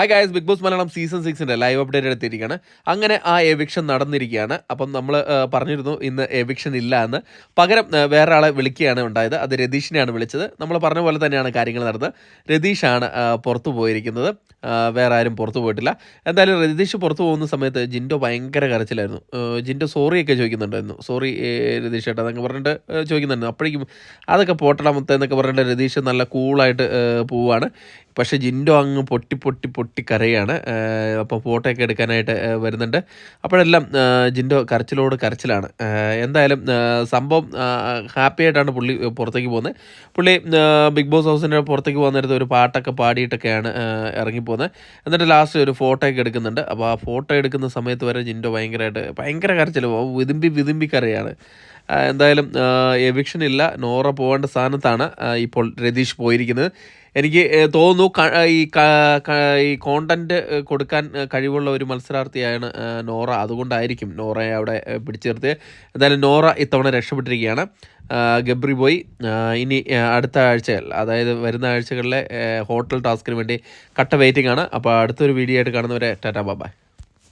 Hi guys big boss Malayalam season സിക്സിന്റെ live update എടുത്തിരിക്കുകയാണ്. അങ്ങനെ ആ എവിക്ഷൻ നടന്നിരിക്കുകയാണ്. അപ്പം നമ്മൾ പറഞ്ഞിരുന്നു ഇന്ന് എവിക്ഷൻ ഇല്ല എന്ന്. പകരം വേറെ ആളെ വിളിക്കുകയാണ് ഉണ്ടായത്. അത് രതീഷിനെയാണ് വിളിച്ചത്. നമ്മൾ പറഞ്ഞ പോലെ തന്നെയാണ് കാര്യങ്ങൾ നടന്നത്. രതീഷാണ് പുറത്തു പോയിരിക്കുന്നത്. വേറെ ആരും പുറത്തു പോയിട്ടില്ല. എന്തായാലും രതീഷ് പുറത്തു പോകുന്ന സമയത്ത് ജിൻഡോ ഭയങ്കര കരച്ചിലായിരുന്നു. ജിൻഡോ സോറിയൊക്കെ ചോദിക്കുന്നുണ്ടായിരുന്നു. സോറി രതീഷ് ചേട്ടാ എന്നൊക്കെ പറഞ്ഞിട്ട് ചോദിക്കുന്നുണ്ടായിരുന്നു. അപ്പോഴേക്കും അതൊക്കെ പോട്ടടാ മൊത്തം എന്നൊക്കെ പറഞ്ഞിട്ട് രതീഷ് നല്ല കൂളായിട്ട് പോവാണ് പക്ഷേ ജിൻഡോ അങ്ങ് പൊട്ടി പൊട്ടി പൊട്ടി കരയാണ്. അപ്പോൾ ഫോട്ടോ ഒക്കെ എടുക്കാനായിട്ട് വരുന്നുണ്ട്. അപ്പോഴെല്ലാം ജിൻഡോ കരച്ചിലോട് കരച്ചിലാണ്. എന്തായാലും സംഭവം ഹാപ്പി ആയിട്ടാണ് പുള്ളി പുറത്തേക്ക് പോകുന്നത്. പുള്ളി ബിഗ് ബോസ് ഹൗസിന്റെ പുറത്തേക്ക് പോകുന്ന നേരത്തെ ഒരു പാട്ടൊക്കെ പാടിയിട്ടൊക്കെയാണ് ഇറങ്ങിപ്പോകുന്നത് എന്നിട്ട് ലാസ്റ്റ് ഒരു ഫോട്ടോ ഒക്കെ എടുക്കുന്നുണ്ട്. അപ്പോൾ ആ ഫോട്ടോ എടുക്കുന്ന സമയത്ത് വരെ ജിൻഡോ ഭയങ്കരമായിട്ട് ഭയങ്കര കരച്ചിൽ വിതുമ്പി വിതുമ്പി കരയാണ്. എന്തായാലും എവിക്ഷൻ ഇല്ല. നോറ പോകേണ്ട സ്ഥാനത്താണ് ഇപ്പോൾ രതീഷ് പോയിരിക്കുന്നത്. എനിക്ക് തോന്നുന്നു ഈ ഈ കോണ്ടന്റ് കൊടുക്കാൻ കഴിവുള്ള ഒരു മത്സരാർത്ഥിയാണ് നോറ. അതുകൊണ്ടായിരിക്കും നോറയെ അവിടെ പിടിച്ചു നിർത്തിയത് എന്തായാലും നോറ ഇത്തവണ രക്ഷപ്പെട്ടിരിക്കുകയാണ്. ഗബ്രി പോയി. ഇനി അടുത്ത ആഴ്ചകൾ അതായത് വരുന്ന ആഴ്ചകളിലെ ഹോട്ടൽ ടാസ്കിന് വേണ്ടി കട്ട വെയിറ്റിംഗ് ആണ്. അപ്പോൾ അടുത്തൊരു വീഡിയോ ആയിട്ട് കാണുന്നവരെ ടാറ്റാ ബാബായ്